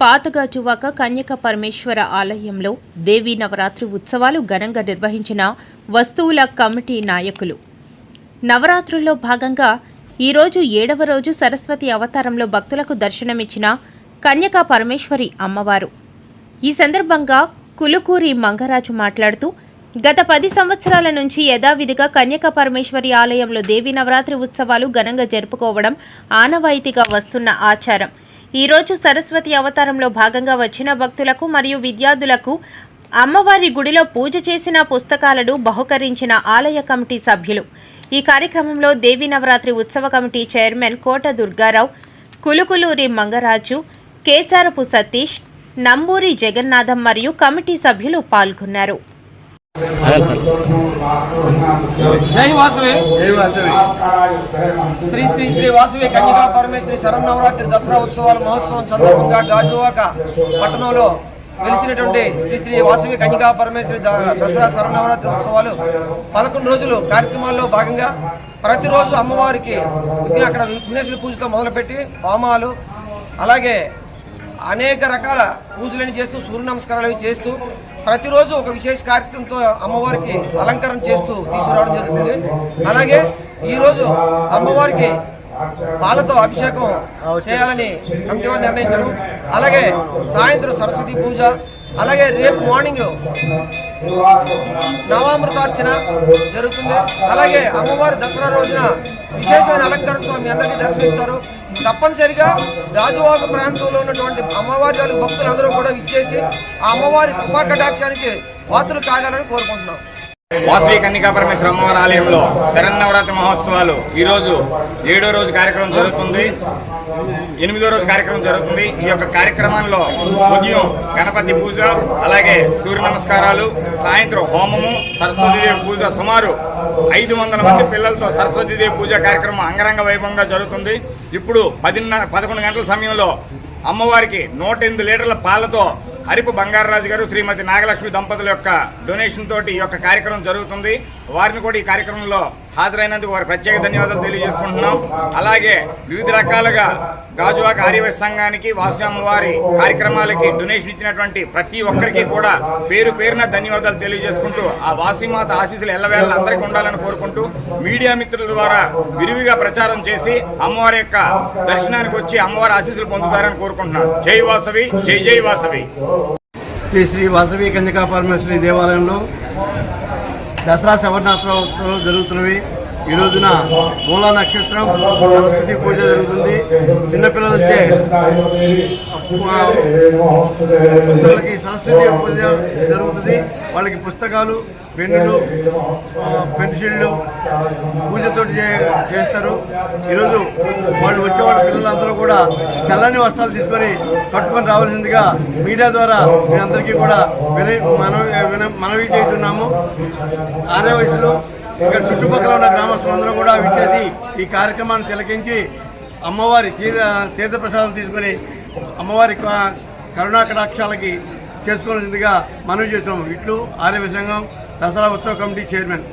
పాతగాజువాక కన్యక పరమేశ్వర ఆలయంలో దేవీ నవరాత్రి ఉత్సవాలు ఘనంగా నిర్వహించిన వస్తువుల కమిటీ నాయకులు. నవరాత్రుల్లో భాగంగా ఈరోజు ఏడవ రోజు సరస్వతి అవతారంలో భక్తులకు దర్శనమిచ్చిన కన్యకా పరమేశ్వరి అమ్మవారు. ఈ సందర్భంగా కులుకూరి మంగరాజు మాట్లాడుతూ గత పది సంవత్సరాల నుంచి యథావిధిగా కన్యకా పరమేశ్వరి ఆలయంలో దేవీ నవరాత్రి ఉత్సవాలు ఘనంగా జరుపుకోవడం ఆనవాయితీగా వస్తున్న ఆచారం. ఈరోజు సరస్వతి అవతారంలో భాగంగా వచ్చిన భక్తులకు మరియు విద్యార్థులకు అమ్మవారి గుడిలో పూజ చేసిన పుస్తకాలను బహుకరించిన ఆలయ కమిటీ సభ్యులు. ఈ కార్యక్రమంలో దేవి నవరాత్రి ఉత్సవ కమిటీ చైర్మన్ కోట దుర్గారావు కులుకులూరి మంగరాజు కేసారపు సతీష్ నంబూరి జగన్నాథం మరియు కమిటీ సభ్యులు పాల్గొన్నారు. జై వాసవి. శ్రీ శ్రీ శ్రీ వాసవి కన్యకా పరమేశ్వరి శరన్నవరాత్రి దసరా ఉత్సవాల మహోత్సవం సందర్భంగా గాజువాక పట్టణంలో వెలిసినటువంటి శ్రీ శ్రీ వాసవి కన్యకా పరమేశ్వరి ద- దసరా శరణవరాత్రి ఉత్సవాలు పదకొండు రోజులు కార్యక్రమాల్లో భాగంగా ప్రతిరోజు అమ్మవారికి అక్కడ విఘ్నేశ్వరి పూజతో మొదలుపెట్టి హోమాలు అలాగే అనేక రకాల పూజలని చేస్తూ సూర్య నమస్కారాలు చేస్తూ ప్రతిరోజు ఒక విశేష కార్యక్రమంతో అమ్మవారికి అలంకరణ చేస్తూ తీసుకురావడం జరుగుతుంది. అలాగే ఈరోజు అమ్మవారికి పాలతో అభిషేకం చేయాలని కమిటీ వారు నిర్ణయించడం. అలాగే సాయంత్రం సరస్వతి పూజ అలాగే రేపు మార్నింగ్ నవామృతార్చన జరుగుతుంది. అలాగే అమ్మవారి దసరా రోజున విశేషమైన అలంకరణతో మీ అందరికీ దర్శనమిస్తారు. తప్పనిసరిగా రాజువాక ప్రాంతంలో ఉన్నటువంటి అమ్మవారి భక్తులందరూ కూడా ఇచ్చేసి ఆ అమ్మవారి కృపాకటాక్షానికి పాత్రలు కాగాలని కోరుకుంటున్నాం. వాసవి కన్నికా పరమేశ్వర అమ్మవారి ఆలయంలో శరన్నవరాత్రి మహోత్సవాలు. ఈ రోజు ఏడో రోజు కార్యక్రమం జరుగుతుంది. ఎనిమిదో రోజు కార్యక్రమం జరుగుతుంది. ఈ యొక్క కార్యక్రమంలో ఉదయం గణపతి పూజ అలాగే సూర్య నమస్కారాలు సాయంత్రం హోమము సరస్వతీదేవి పూజ సుమారు ఐదు వందల మంది పిల్లలతో సరస్వతీదేవి పూజ కార్యక్రమం అంగరంగ వైభవంగా జరుగుతుంది. ఇప్పుడు పదిన్నర పదకొండు గంటల సమయంలో అమ్మవారికి నూట ఎనిమిది లీటర్ల పాలతో అరిపు బంగారరాజు గారు శ్రీమతి నాగలక్ష్మి దంపతుల యొక్క డొనేషన్ తోటి ఈ యొక్క కార్యక్రమం జరుగుతుంది. వారిని కూడా ఈ కార్యక్రమంలో హాజరైనందుకు వారి ప్రత్యేక ధన్యవాదాలు తెలియజేసుకుంటున్నాం. అలాగే వివిధ రకాలుగా గాజువాక ఆర్యవైశ్య సంఘానికి వాసు అమ్మవారి కార్యక్రమాలకి డొనేషన్ ఇచ్చినటువంటి ప్రతి ఒక్కరికి కూడా పేరు పేరున ధన్యవాదాలు తెలియజేసుకుంటూ ఆ వాసిమాత ఆశీస్సులు ఎల్లవేళ అందరికీ ఉండాలని కోరుకుంటూ మీడియా మిత్రుల ద్వారా విరివిగా ప్రచారం చేసి అమ్మవారి యొక్క దర్శనానికి వచ్చి అమ్మవారి ఆశీస్సులు పొందుతారని కోరుకుంటున్నాను జై వాసవి జై జై వాసవి. శ్రీ శ్రీ వాసవి కన్యకా పరమేశ్వరి దేవాలయంలో దసరా శబరినాథోత్సవాలు జరుగుతున్నవి. ఈ రోజున మూలా నక్షత్రం సరస్వతి పూజ జరుగుతుంది. చిన్నపిల్లలు వచ్చే సరస్వతి పూజ జరుగుతుంది. వాళ్ళకి పుస్తకాలు పెన్నులు ఆ, పెన్సిళ్ళు పూజతో చేస్తారు. ఈరోజు వాళ్ళు వచ్చే వాళ్ళ పిల్లలందరూ కూడా తెల్లని వస్త్రాలు తీసుకొని కట్టుకొని రావాల్సిందిగా మీడియా ద్వారా మీ అందరికీ కూడా వినయ మనవి విన- మనవి చేస్తున్నాము. ఆరే వయసులో ఇక్కడ చుట్టుపక్కల ఉన్న గ్రామస్తులందరూ కూడా విచ్చేసి ఈ కార్యక్రమాన్ని తిలకించి అమ్మవారి తీర్థ తీర్థప్రసాదం తీసుకొని అమ్మవారి క- కరుణా చేసుకోవాల్సిందిగా మనవి చేస్తున్నాము. ఇట్లు ఆర్య సంఘం దసరా ఉత్సవ కమిటీ చైర్మన్.